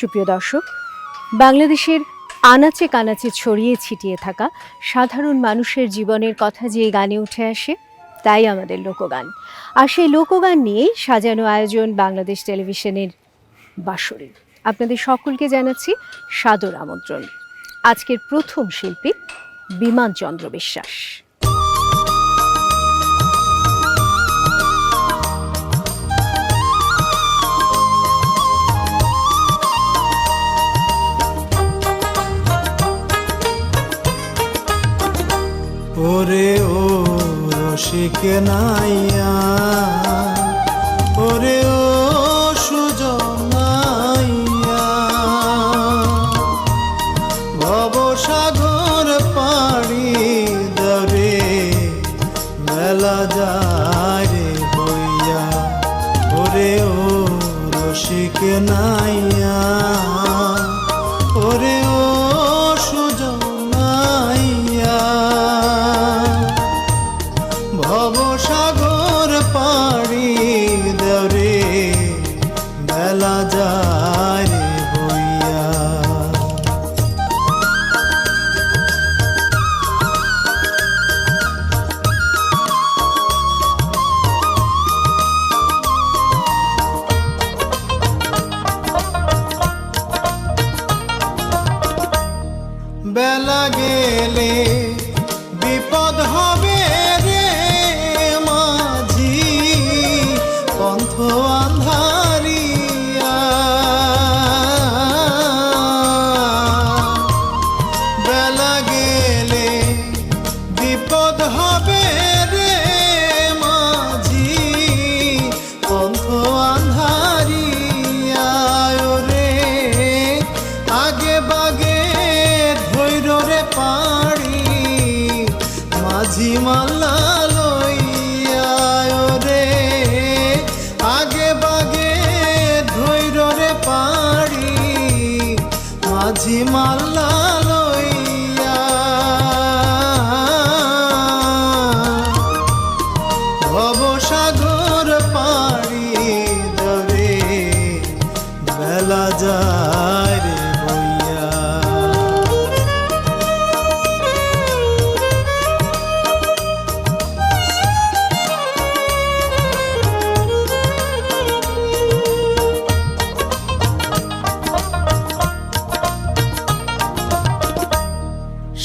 সুপ্রিয় দর্শক, বাংলাদেশের আনাচে কানাচে ছড়িয়ে ছিটিয়ে থাকা সাধারণ মানুষের জীবনের কথা যে গানে উঠে আসে, তাই আমাদের লোকগান। আর সেই লোকগান নিয়েই সাজানো আয়োজন বাংলাদেশ টেলিভিশনের বাসরে আপনাদের সকলকে জানাচ্ছি সাদর আমন্ত্রণ। আজকের প্রথম শিল্পী বিমান চন্দ্র বিশ্বাস। ওরে ও রসিক নাইয়া।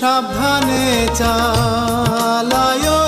সাবধানে চালায়।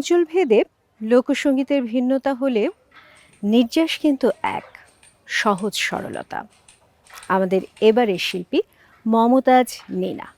অঞ্চলভেদে লোকসঙ্গীতের ভিন্নতা হলে নির্যাস কিন্তু এক সহজ সরলতা। আমাদের এবারের শিল্পী মমতাজ নীনা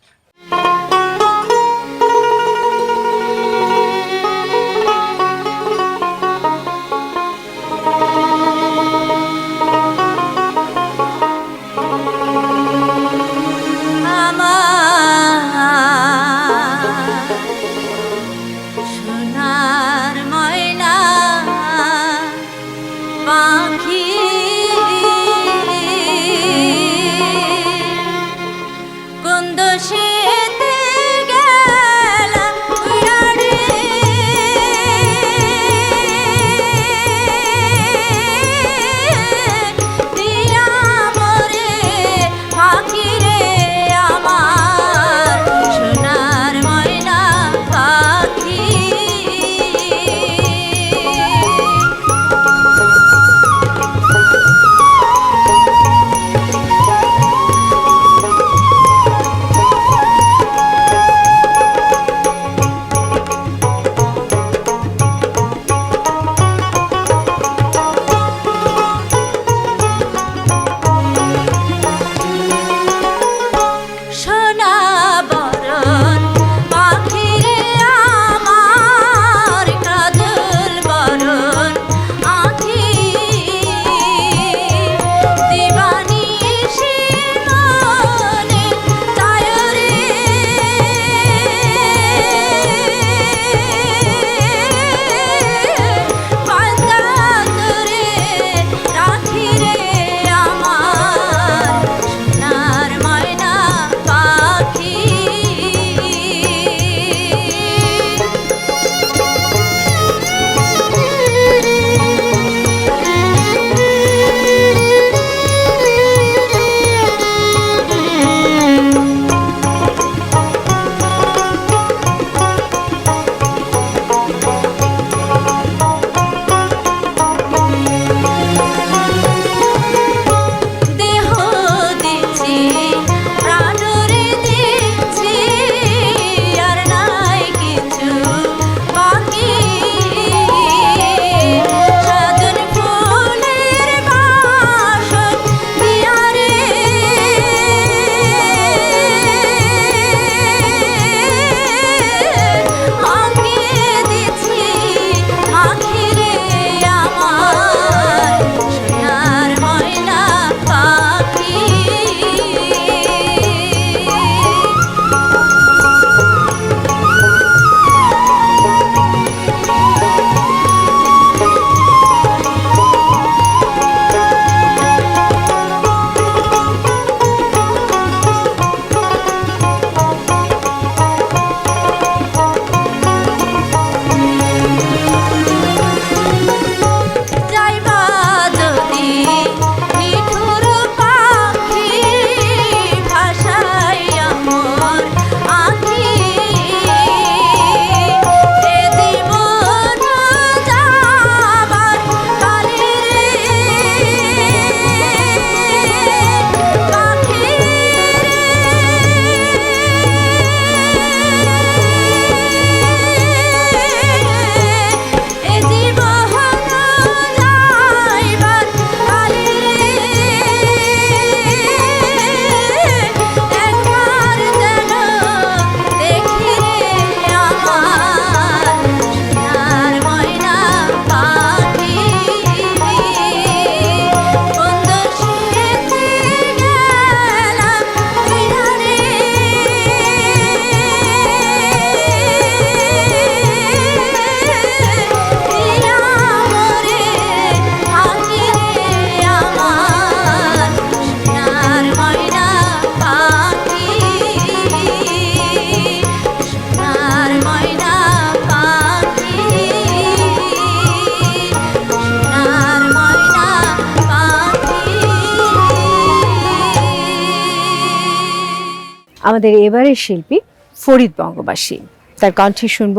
আমাদের এবারের শিল্পী ফরিদ বঙ্গবাসী। তার কণ্ঠে শুনব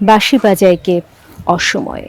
বাঁশি বাজাইকে অসময়ে।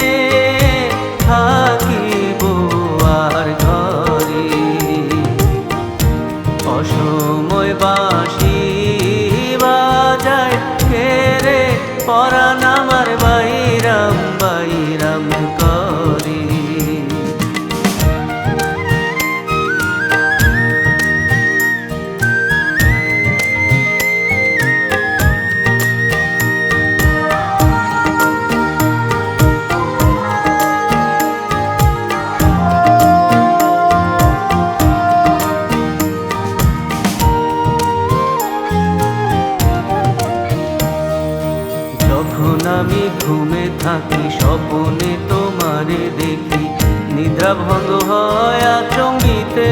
মায়া চঙ্গিতে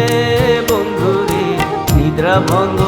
বন্ধুরে নিদ্রা ভঙ্গ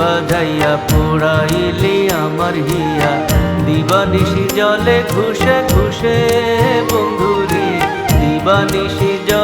দিবা যাইয়া পোড়াইলি আমার হিয়া। দিবা নিশি জলে ঘুষে ঘুষে বন্ধুরে দিবানিশি জলে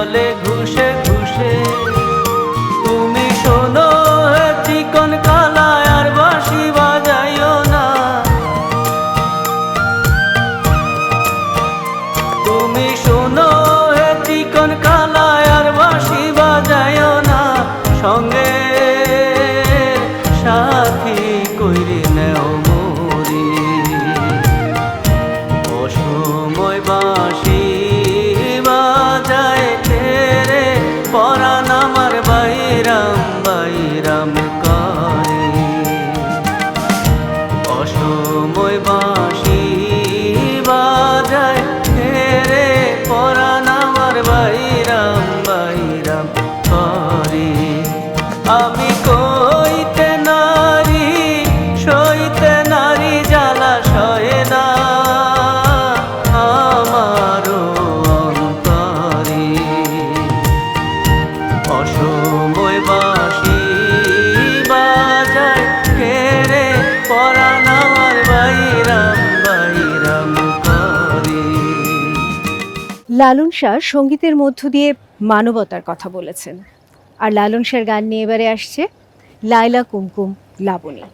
লালন শাহ সঙ্গীতের মধ্য দিয়ে মানবতার কথা বলেছেন। আর লালন শাহর গান নিয়ে এবারে আসছে লায়লা কুমকুম, লাবণী।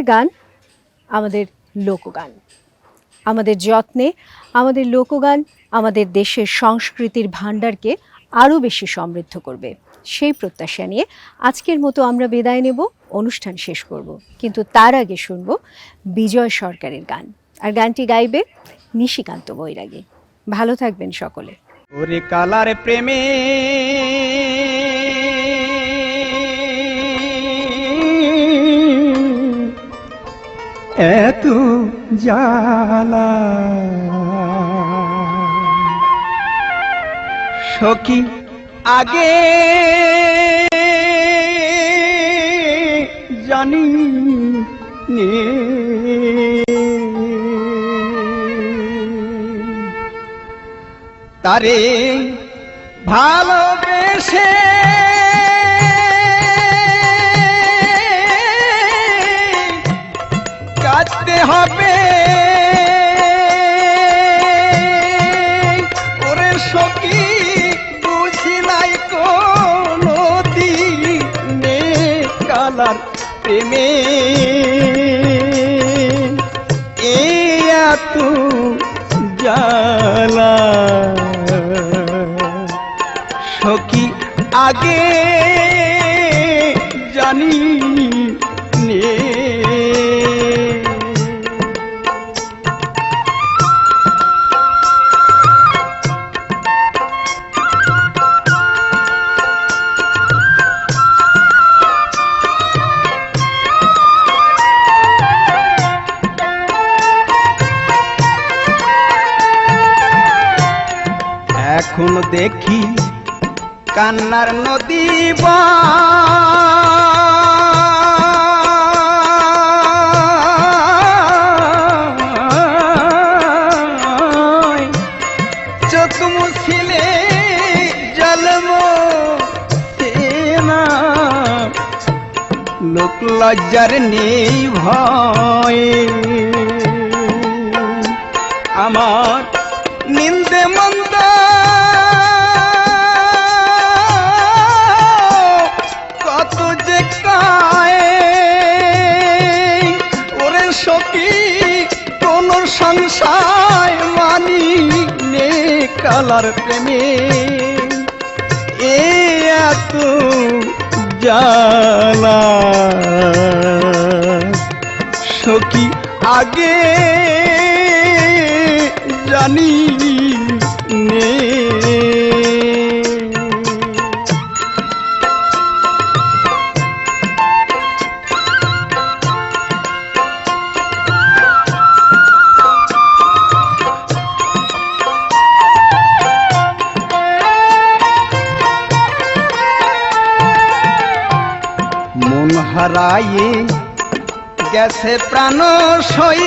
শেকড়ের গান, আমাদের লোকগান। আমাদের যত্নে, আমাদের লোকগান আমাদের দেশের সংস্কৃতির ভাণ্ডারকে আরও বেশি সমৃদ্ধ করবে। সেই প্রত্যাশা নিয়ে আজকের মতো আমরা বিদায় নেব, অনুষ্ঠান শেষ করব। কিন্তু তার আগে শুনব বিজয় সরকারের গান। আর গানটি গাইবে নিশিকান্ত বৈরাগী। ভালো থাকবেন সকলে। ওরে কালার প্রেমে এত জালা সখী আগে জানি নে। তারে ভালোবেসে হবে। ওরে সখী, বুঝি নাই কোনদি নে কালার প্রেমে। এয়া তু জালা সখী, আগে জানি নে এখন দেখি কান্নার নদী। চোখ জলম লোক লজ্জার নেই ভয় আমার কালার প্রেমে এ এত জালা সখী আগে জানি নে হারায়ে গেছে প্রাণ সই।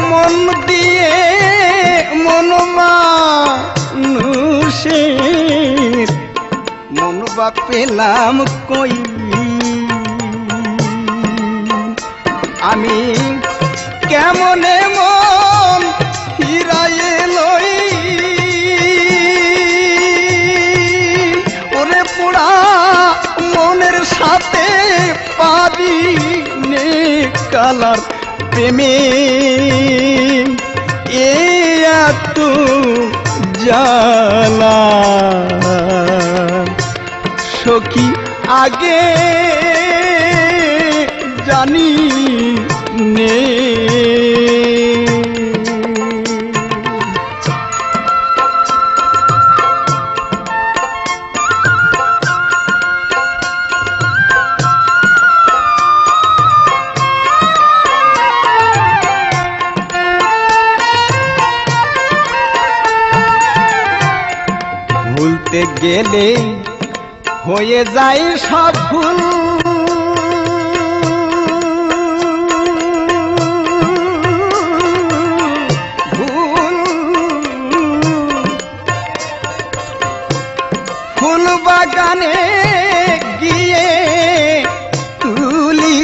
মন দিয়ে মন মানুষের মন বা পেলাম কই? আমি কালার প্রেমে। এত জালা। সখী আগে জানি ভুলতে গেলে হয়ে যায় সব ভুল। বাগানে গিয়ে তুলি।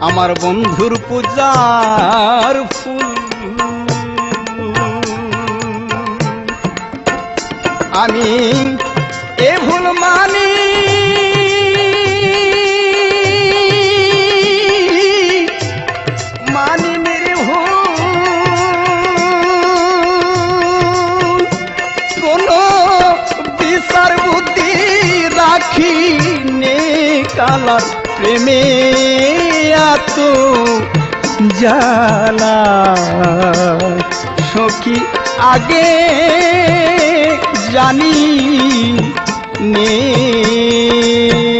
আমার বন্ধুর পূজার আমি এ ভুল মানি। মানি মেরে কোন বিচার বুদ্ধি রাখি নে কালার প্রেমে এত জালা সখী আগে। জানি নে।